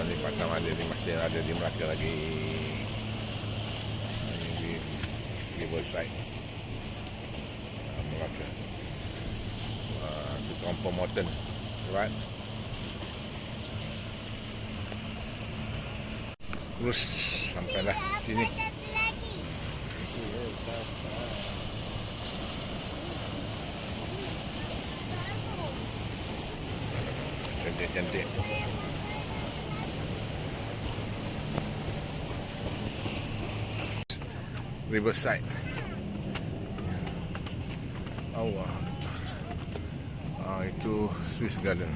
uh, di Patang ada di masih ada di Melaka lagi. Di Riverside uh, Melaka. Uh, di Kampung Mountain right? Terus sampailah. Sini Riverside Allah. Ah, itu Swiss Garden.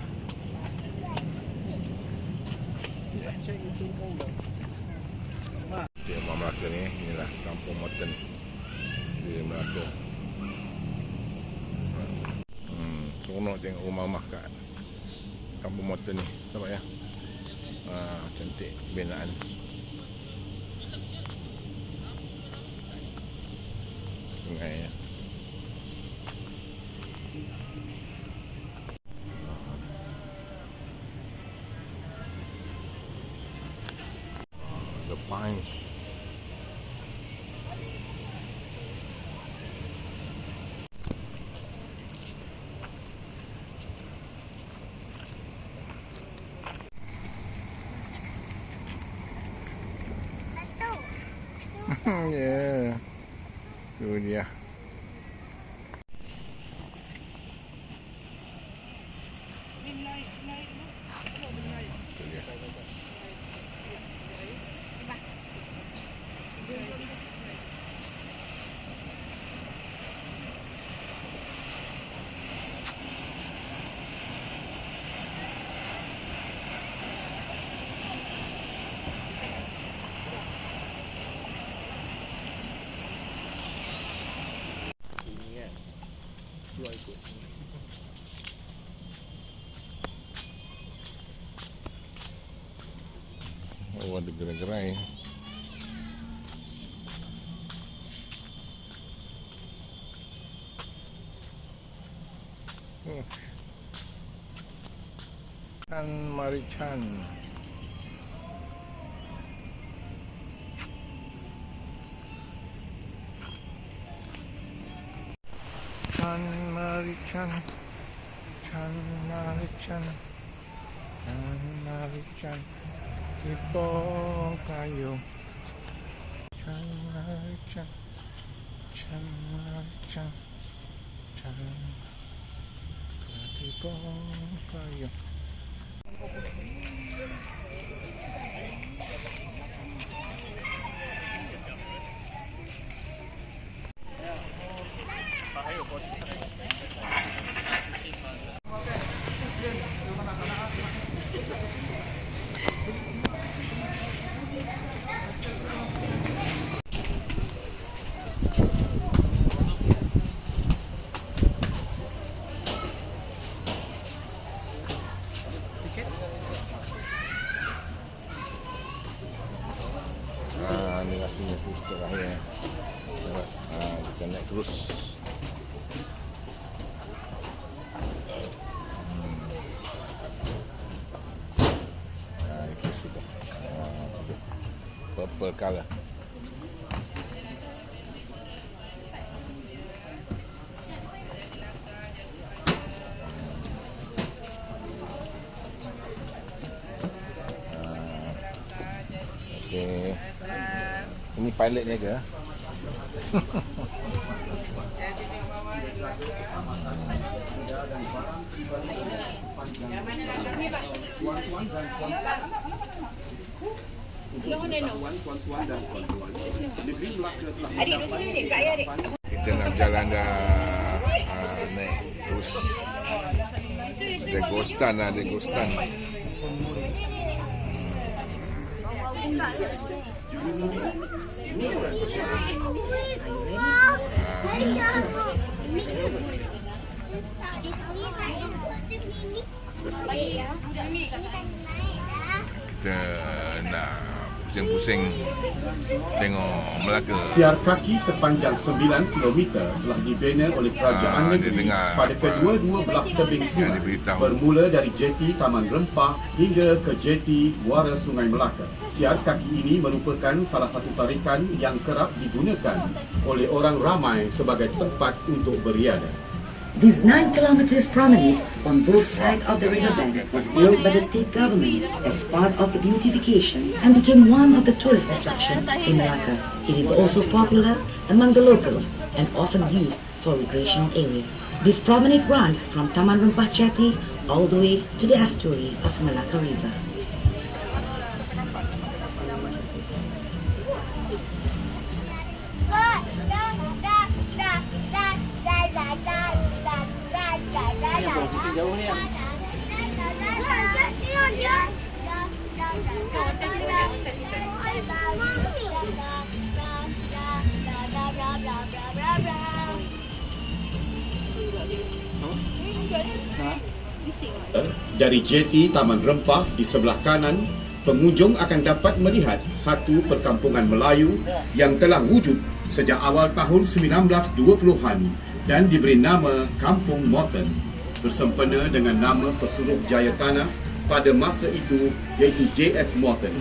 Di Rumah Melaka ni Inilah Kampung Mountain Di Melaka. Hmm, seronok tengok rumah-rumah kat Kampung Mountain ni. Nampak ya? Ah, Cantik binaan Itu dia. digerai-gerai hmm. Tan Marichan. Tan Marichan. Tan Marichan. Tan Marichan. 地包开用，长拉长，长拉长，长。地包开用。Color. Masih ini? Adik duduk sini adik, kat ayah adik. Kita nak berjalan dah uh, naik terus. Ada ghostan ada ghostan. Kita nak pusing-pusing tengok Melaka. Siar kaki sepanjang 9 km telah dibina oleh kerajaan dia negeri pada kedua-dua belah tebing sungai bermula dari jeti Taman Rempah hingga ke jeti Muara Sungai Melaka. Siar kaki ini merupakan salah satu tarikan yang kerap digunakan oleh orang ramai sebagai tempat untuk beriadah. This 9 kilometers promenade on both sides of the riverbank was built by the state government as part of the beautification and became one of the tourist attractions in Malacca. It is also popular among the locals and often used for recreational area. This promenade runs from Taman Rempah Jati all the way to the estuary of Malacca River. Dari jeti Taman Rempah di sebelah kanan, pengunjung akan dapat melihat satu perkampungan Melayu yang telah wujud sejak awal tahun 1920-an dan diberi nama Kampung Morton bersempena dengan nama pesuruh jaya tanah pada masa itu iaitu J.F. Morton.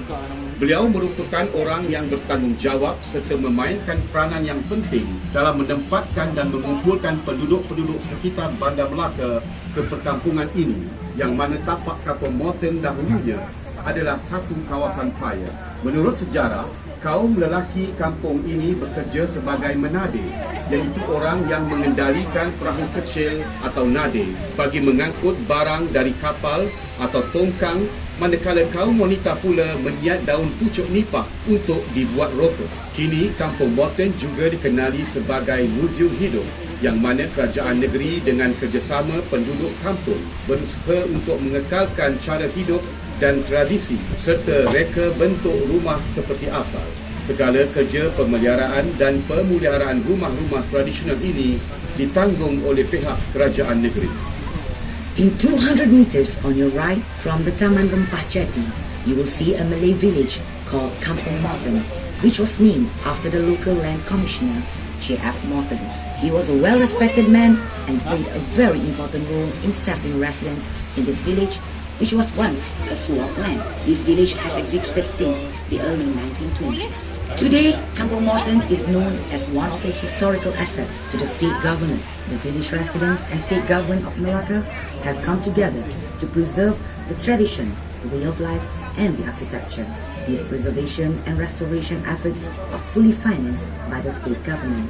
Beliau merupakan orang yang bertanggungjawab serta memainkan peranan yang penting dalam menempatkan dan mengumpulkan penduduk-penduduk sekitar Bandar Melaka ke perkampungan ini yang mana tapak kampung Morton dahulunya adalah satu kawasan kaya. Menurut sejarah, kaum lelaki kampung ini bekerja sebagai menade iaitu orang yang mengendalikan perahu kecil atau nade bagi mengangkut barang dari kapal atau tongkang manakala kaum wanita pula menyiat daun pucuk nipah untuk dibuat rokok. Kini kampung Morton juga dikenali sebagai muzium hidup yang mana kerajaan negeri dengan kerjasama penduduk kampung berusaha untuk mengekalkan cara hidup dan tradisi serta reka bentuk rumah seperti asal. Segala kerja pemeliharaan dan pemuliharaan rumah-rumah tradisional ini ditanggung oleh pihak kerajaan negeri. In 200 meters on your right from the Taman Rempah Jati, you will see a Malay village called Kampung Morton, which was named after the local land commissioner, J.F. Morton. He was a well-respected man and played a very important role in settling residents in this village, which was once a swamp land. This village has existed since the early 1920s. Today, Kampung Morton is known as one of the historical assets to the state government. The village residents and state government of Malacca have come together to preserve the tradition, the way of life, and the architecture. These preservation and restoration efforts are fully financed by the state government.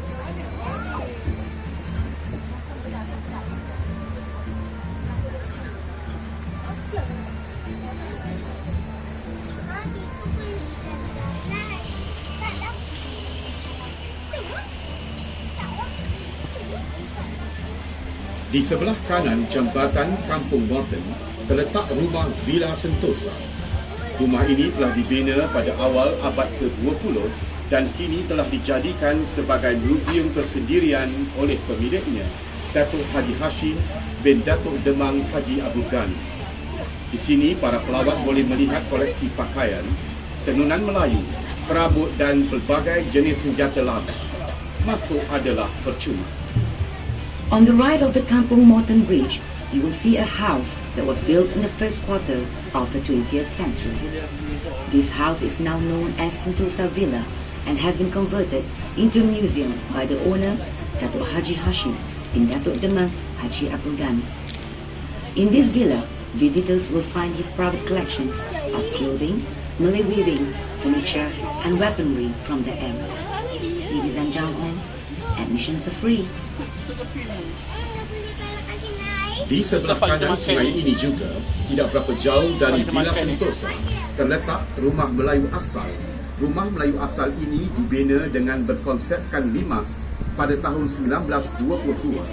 Sebelah kanan jambatan Kampung Morton terletak rumah Villa Sentosa. Rumah ini telah dibina pada awal abad ke-20 dan kini telah dijadikan sebagai muzium persendirian oleh pemiliknya, Datuk Haji Hashim bin Datuk Demang Haji Abu Ghani. Di sini para pelawat boleh melihat koleksi pakaian, tenunan Melayu, perabot dan pelbagai jenis senjata lama. Masuk adalah percuma. On the right of the Kampung Morton Bridge, you will see a house that was built in the first quarter of the 20th century. This house is now known as Sentosa Villa and has been converted into a museum by the owner, Datuk Haji Hashim bin Datuk Demang Haji Abdul Ghani. In this villa, visitors will find his private collections of clothing, Malay weaving, furniture, and weaponry from the era. Ladies and gentlemen, admissions are free. Di sebelah kanan sungai ini juga, tidak berapa jauh dari Villa Sentosa, terletak rumah Melayu asal. Rumah Melayu asal ini dibina dengan berkonsepkan limas pada tahun 1922.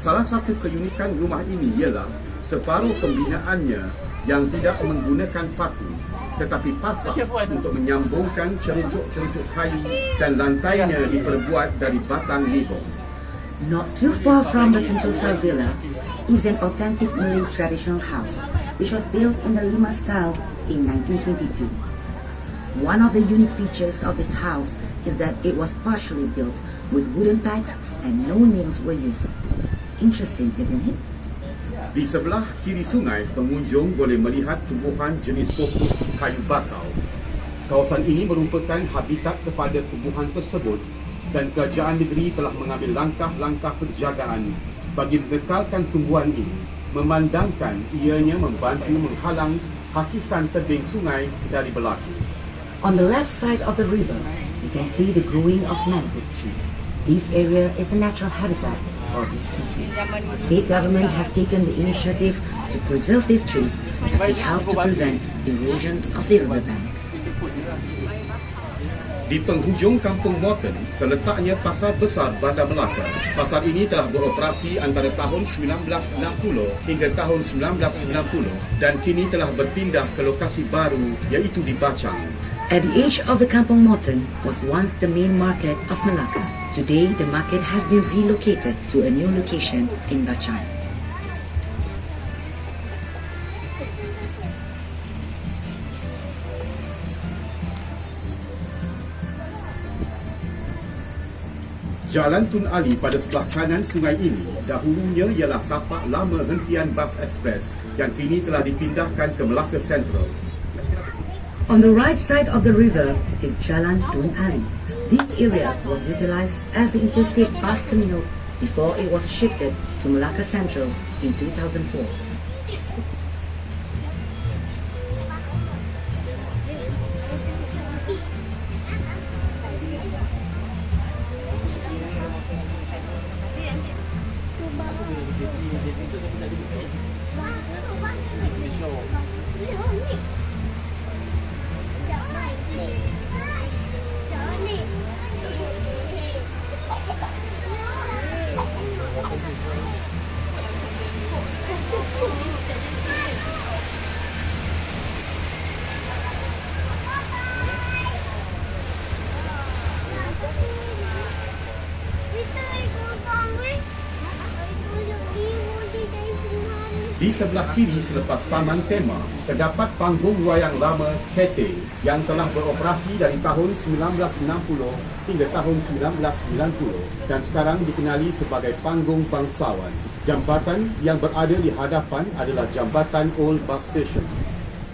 Salah satu keunikan rumah ini ialah separuh pembinaannya yang tidak menggunakan paku tetapi pasak untuk menyambungkan cerucuk-cerucuk kayu dan lantainya diperbuat dari batang nihon. Not too far from the Sentosa Villa is an authentic Malay traditional house, which was built in the Lima style in 1922. One of the unique features of this house is that it was partially built with wooden pegs and no nails were used. Interesting, isn't it? Di sebelah kiri sungai, pengunjung boleh melihat tumbuhan jenis pokok kayu bakau. Kawasan ini merupakan habitat kepada tumbuhan tersebut dan kerajaan negeri telah mengambil langkah-langkah penjagaan bagi mengekalkan tumbuhan ini memandangkan ianya membantu menghalang hakisan tebing sungai dari berlaku. On the left side of the river, you can see the growing of mangrove trees. This area is a natural habitat for these species. State government has taken the initiative to preserve these trees as they help to prevent erosion of the riverbank. Di penghujung Kampung Morton terletaknya Pasar Besar Bandar Melaka. Pasar ini telah beroperasi antara tahun 1960 hingga tahun 1990 dan kini telah berpindah ke lokasi baru iaitu di Bacang. At the edge of the Kampong Morton was once the main market of Malacca. Today, the market has been relocated to a new location in Bacang. Jalan Tun Ali pada sebelah kanan sungai ini dahulunya ialah tapak lama hentian bas ekspres yang kini telah dipindahkan ke Melaka Central. On the right side of the river is Jalan Tun Ali. This area was utilized as the interstate bus terminal before it was shifted to Malacca Central in 2004. Di sebelah kiri selepas Taman Tema, terdapat panggung wayang lama Kete yang telah beroperasi dari tahun 1960 hingga tahun 1990 dan sekarang dikenali sebagai panggung bangsawan. Jambatan yang berada di hadapan adalah Jambatan Old Bus Station.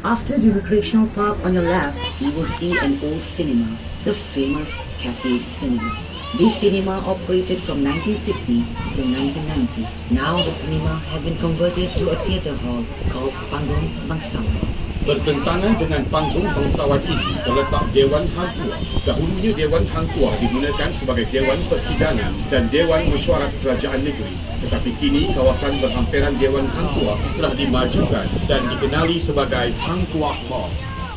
After the recreational park on your left, you will see an old cinema, the famous Cafe Cinema. This cinema operated from 1960 to 1990. Now the cinema has been converted to a theatre hall called Panggung Bangsawan. Bertentangan dengan panggung bangsawan ini terletak Dewan Hang Tuah. Dahulunya Dewan Hang Tuah digunakan sebagai Dewan Persidangan dan Dewan Mesyuarat Kerajaan Negeri. Tetapi kini kawasan berhampiran Dewan Hang Tuah telah dimajukan dan dikenali sebagai Hang Tuah Mall.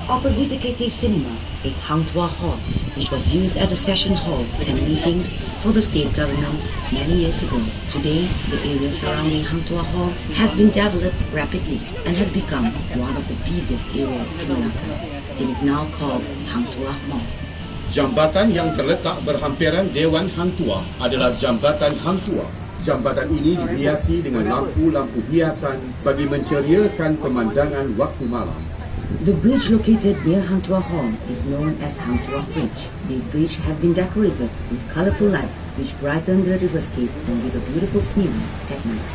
Opposite the Cafe Cinema is Hang Tuah Hall, which was used as a session hall and meetings for the state government many years ago. Today, the area surrounding Hang Tuah Hall has been developed rapidly and has become one of the busiest areas in Malacca. It is now called Hang Tuah Mall. Jambatan yang terletak berhampiran Dewan Hang Tuah adalah Jambatan Hang Tuah. Jambatan ini dihiasi dengan lampu-lampu hiasan bagi menceriakan pemandangan waktu malam. The bridge located near Hang Tuah Hall is known as Hang Tuah Bridge. This bridge has been decorated with colorful lights which brighten the riverscape and give a beautiful scenery at night.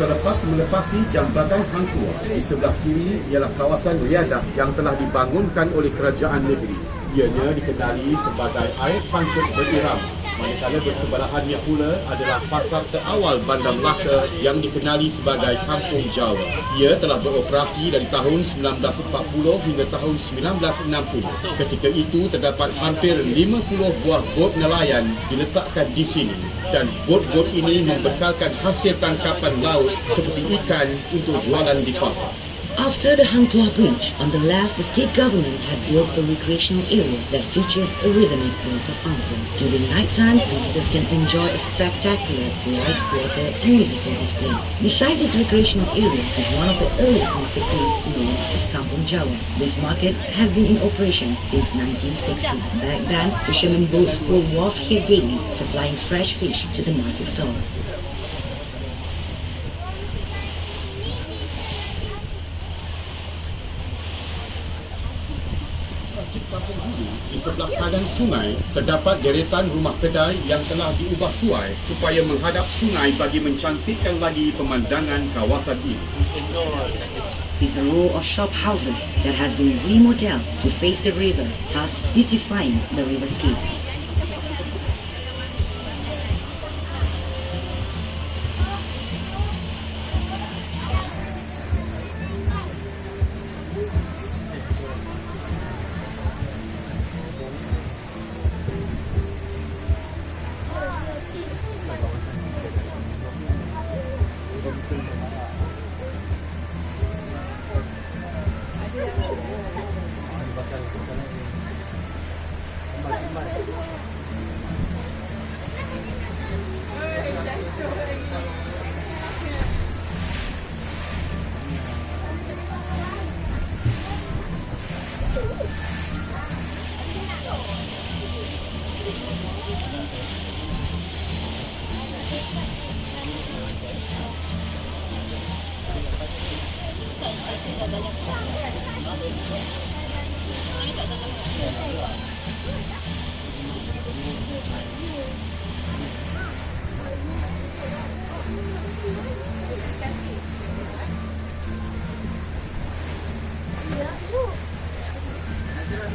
Selepas melepasi Jambatan Hang Tuah, di sebelah kiri ialah kawasan riadah yang telah dibangunkan oleh kerajaan negeri. Ianya dikenali sebagai air pancuk berirama. Manakala bersebelahannya pula adalah pasar terawal Bandar Melaka yang dikenali sebagai Kampung Jawa. Ia telah beroperasi dari tahun 1940 hingga tahun 1960. Ketika itu terdapat hampir 50 buah bot nelayan diletakkan di sini dan bot-bot ini membekalkan hasil tangkapan laut seperti ikan untuk jualan di pasar. After the Hang Tuah Bridge, on the left, the state government has built a recreational area that features a rhythmic water fountain. During nighttime, visitors can enjoy a spectacular light water and musical display. Beside this recreational area is one of the earliest marketplaces known as Kampung Jawa. This market has been in operation since 1960. Back then, fishermen boats will wharf here daily, supplying fresh fish to the market stall. Kanan sungai terdapat deretan rumah kedai yang telah diubah suai supaya menghadap sungai bagi mencantikkan lagi pemandangan kawasan ini. is a row of shop houses that has been remodeled to face the river, thus beautifying the riverscape.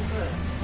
good.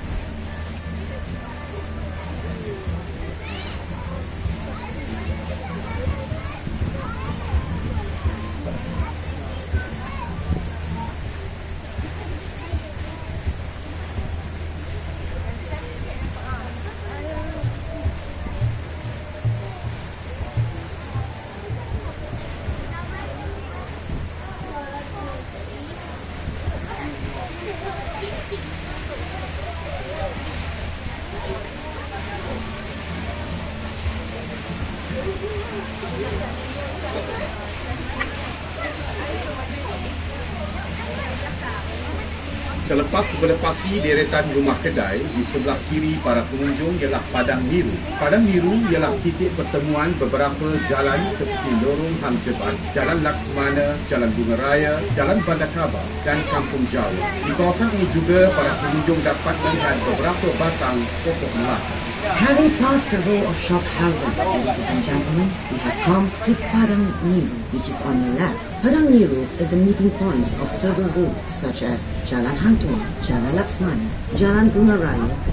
Selepas melepasi deretan rumah kedai, di sebelah kiri para pengunjung ialah Padang Biru. Padang Biru ialah titik pertemuan beberapa jalan seperti Lorong Hang Jebat, Jalan Laksmana, Jalan Bunga Raya, Jalan Bandar Kaba dan Kampung Jawa. Di kawasan ini juga para pengunjung dapat melihat beberapa batang pokok melaka. Having passed a row of shop houses, ladies and gentlemen, we have come to Padang Niru, which is on the left. Padang Niru is the meeting point of several roads such as Jalan Hantua, Jalan Laksmana, Jalan Bunga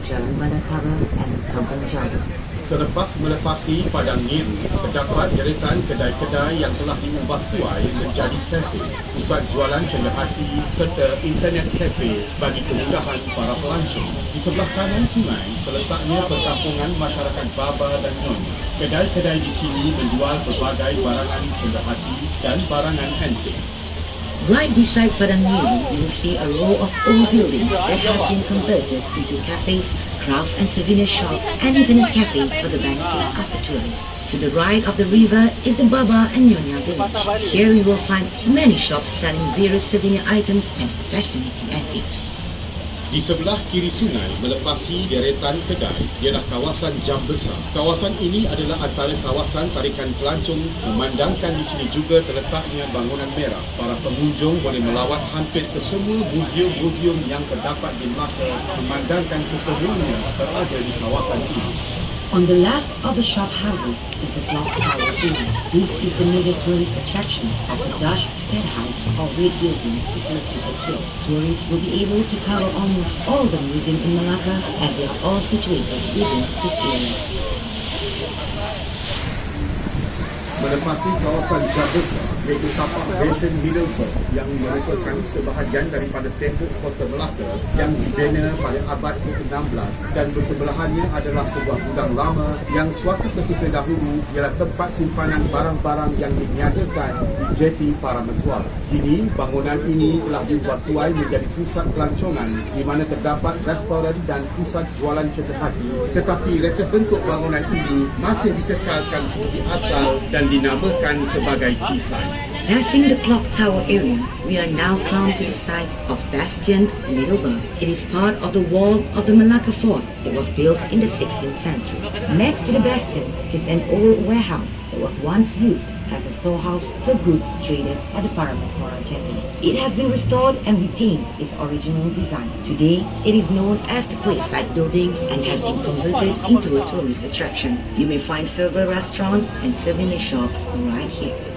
Jalan Badakara, and Kampung Jawa. Selepas melepasi Padang Biru, terdapat deretan kedai-kedai yang telah diubah suai menjadi kafe, pusat jualan cenderhati serta internet kafe bagi kemudahan para pelancong. Di sebelah kanan sungai terletaknya perkampungan masyarakat Baba dan Nyonya. Kedai-kedai di sini menjual pelbagai barangan cenderhati dan barangan antik. Right beside Padang Niru, you see a row of old buildings that have been converted into cafes, craft and souvenir shops, and internet cafes for the benefit of the tourists. To the right of the river is the Baba and Nyonya village. Here you will find many shops selling various souvenir items and fascinating antiques. Di sebelah kiri sungai melepasi deretan kedai ialah kawasan Jam Besar. Kawasan ini adalah antara kawasan tarikan pelancong memandangkan di sini juga terletaknya bangunan merah. Para pengunjung boleh melawat hampir ke semua muzium-muzium yang terdapat di Melaka memandangkan kesemuanya terada di kawasan ini. On the left of the shop houses is the clock tower inn. This is the major tourist attraction as the Dutch State House or Great Building is located here. Tourists will be able to cover almost all the museum in Malacca as they are all situated within this area. melepasi kawasan Jabesa iaitu tapak Basin Middleburg yang merupakan sebahagian daripada tembok kota Melaka yang dibina pada abad ke-16 dan bersebelahannya adalah sebuah gudang lama yang suatu ketika dahulu ialah tempat simpanan barang-barang yang diniagakan di jeti para mesuara. Kini bangunan ini telah diubah suai menjadi pusat pelancongan di mana terdapat restoran dan pusat jualan cenderhati tetapi reka bentuk bangunan ini masih dikekalkan seperti asal dan dinamakan sebagai kisah. Passing the clock tower area, we are now come to the site of Bastion Middleburg. It is part of the wall of the Malacca Fort that was built in the 16th century. Next to the bastion is an old warehouse that was once used as a storehouse for goods traded at the Parameswara jetty. It has been restored and retained its original design. Today, it is known as the Quayside Building and has been converted into a tourist attraction. You may find several restaurants and souvenir shops right here.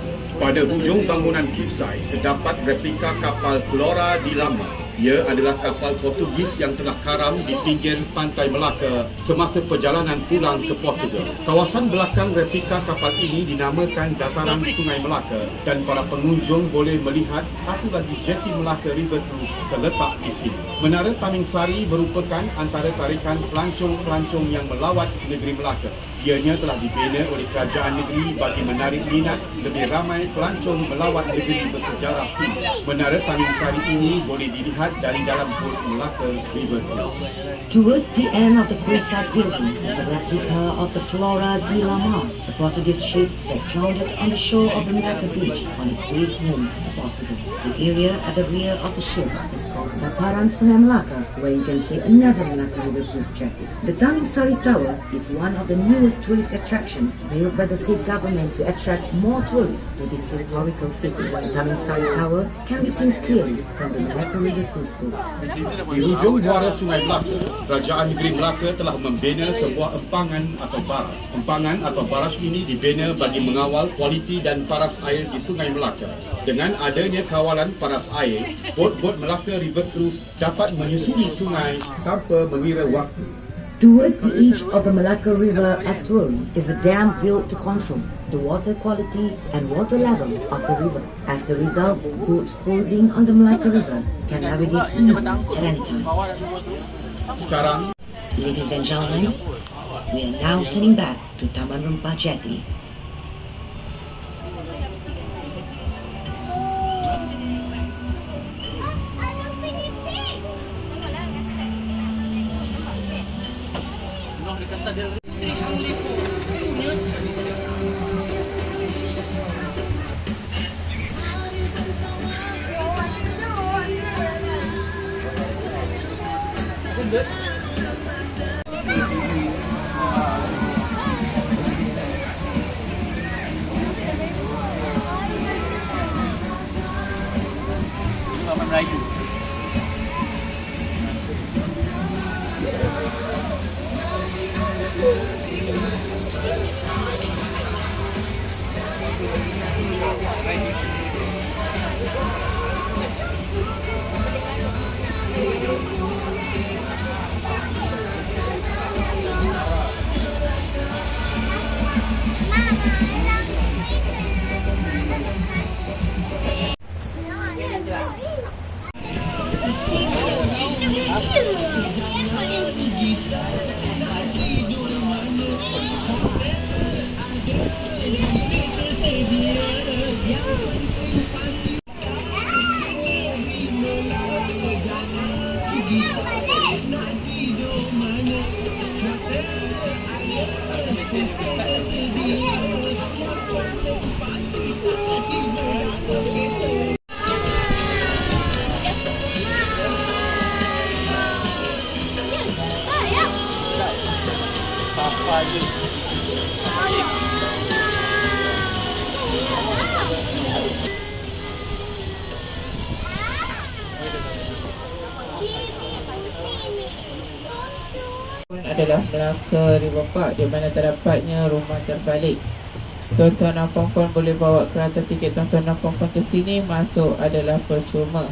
Pada hujung bangunan Kisai terdapat replika kapal Flora di Lama. Ia adalah kapal Portugis yang telah karam di pinggir pantai Melaka semasa perjalanan pulang ke Portugal. Kawasan belakang replika kapal ini dinamakan Dataran Sungai Melaka dan para pengunjung boleh melihat satu lagi jeti Melaka River Cruise terletak di sini. Menara Taming Sari merupakan antara tarikan pelancong-pelancong yang melawat negeri Melaka. Ianya telah dibina oleh kerajaan negeri bagi menarik minat lebih ramai pelancong melawat negeri bersejarah ini. Menara Taming Sari ini boleh dilihat dari dalam bot Melaka River. Towards the end of the Quayside building is a replica of the Flora de la Mar, the Portuguese ship that foundered on the shore of the Malacca beach on its way home to Portugal. The area at the rear of the ship is called Dataran Sungai Malacca, where you can see another Malacca River cruise jetty. The Tamingsari Tower is one of the newest tourist attractions built by the state government to attract more tourists to this historical city. The Tamingsari Tower can be seen clearly from the Malacca River cruise boat. Di hujung muara Sungai Melaka, Kerajaan Negeri Melaka telah membina sebuah empangan atau baras. Empangan atau baras ini dibina bagi mengawal kualiti dan paras air di Sungai Melaka. Dengan adanya kawalan paras air, bot-bot Melaka River Cruise dapat menyusuri sungai tanpa mengira waktu. Towards the edge of the Malacca River estuary is a dam built to control the water quality and water level of the river. As the result, boats cruising on the Malacca River can navigate easily at any time. Sekarang, Ladies and gentlemen, we are now turning back to Taman Rumpah Jetty. Melaka River Park di mana terdapatnya rumah terbalik. Tuan-tuan dan puan-puan boleh bawa kereta tiket tuan-tuan dan puan-puan ke sini masuk adalah percuma.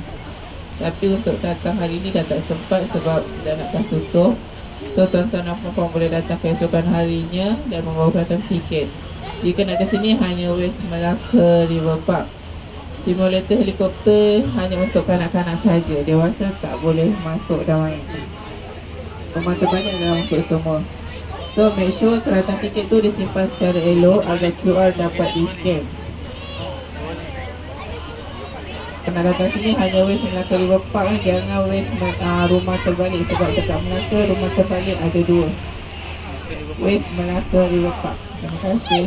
Tapi untuk datang hari ini dah tak sempat sebab dah nak dah tutup. So tuan-tuan dan puan-puan boleh datang keesokan harinya dan membawa kereta tiket. Jika nak ke sini hanya West Melaka River Park. Simulator helikopter hanya untuk kanak-kanak saja. Dewasa tak boleh masuk dan main. Rumah terbanyak dalam untuk semua So make sure kereta tiket tu disimpan secara elok agar QR dapat di scan Kena datang sini hanya West Melaka River Park Jangan West uh, rumah terbalik Sebab dekat Melaka rumah terbalik ada dua. West Melaka River Park. Terima kasih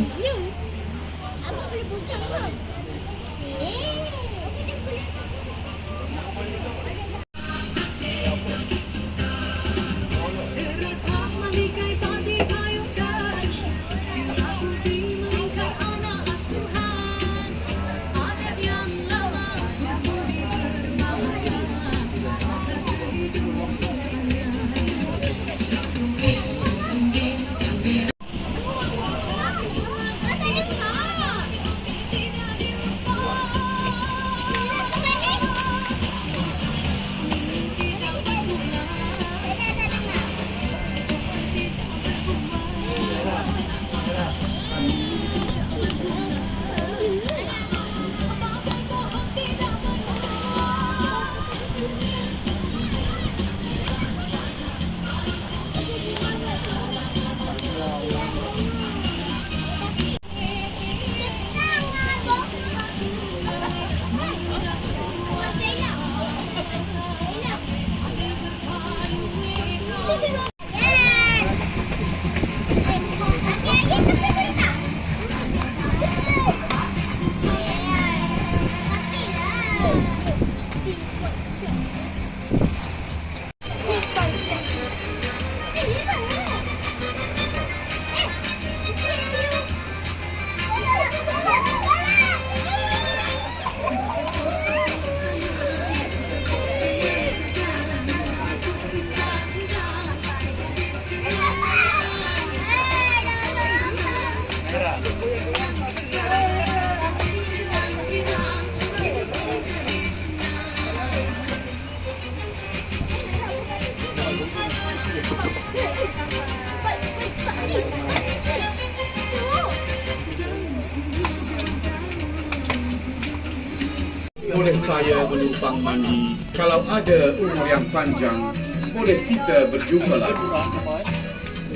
panjang, boleh kita berjumpa lagi.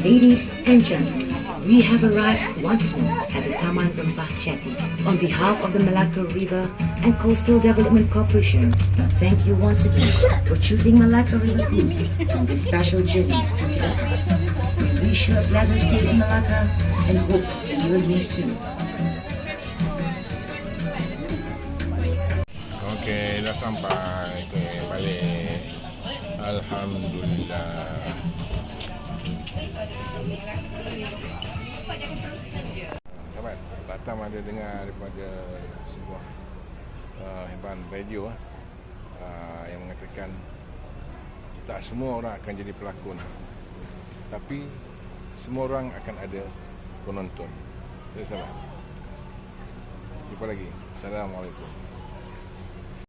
Ladies and gentlemen, we have arrived once more at the Taman Rempah Chetty. On behalf of the Malacca River and Coastal Development Corporation, thank you once again for choosing Malacca River Cruise on this special journey to the past. We wish you a pleasant stay in Malacca and hope to see you again soon. Okey, dah sampai ke balik. Alhamdulillah. Sahabat, Tatam ada dengar daripada sebuah uh, heban radio uh, yang mengatakan tak semua orang akan jadi pelakon. Tapi semua orang akan ada penonton. Jadi sahabat. Jumpa lagi. Assalamualaikum.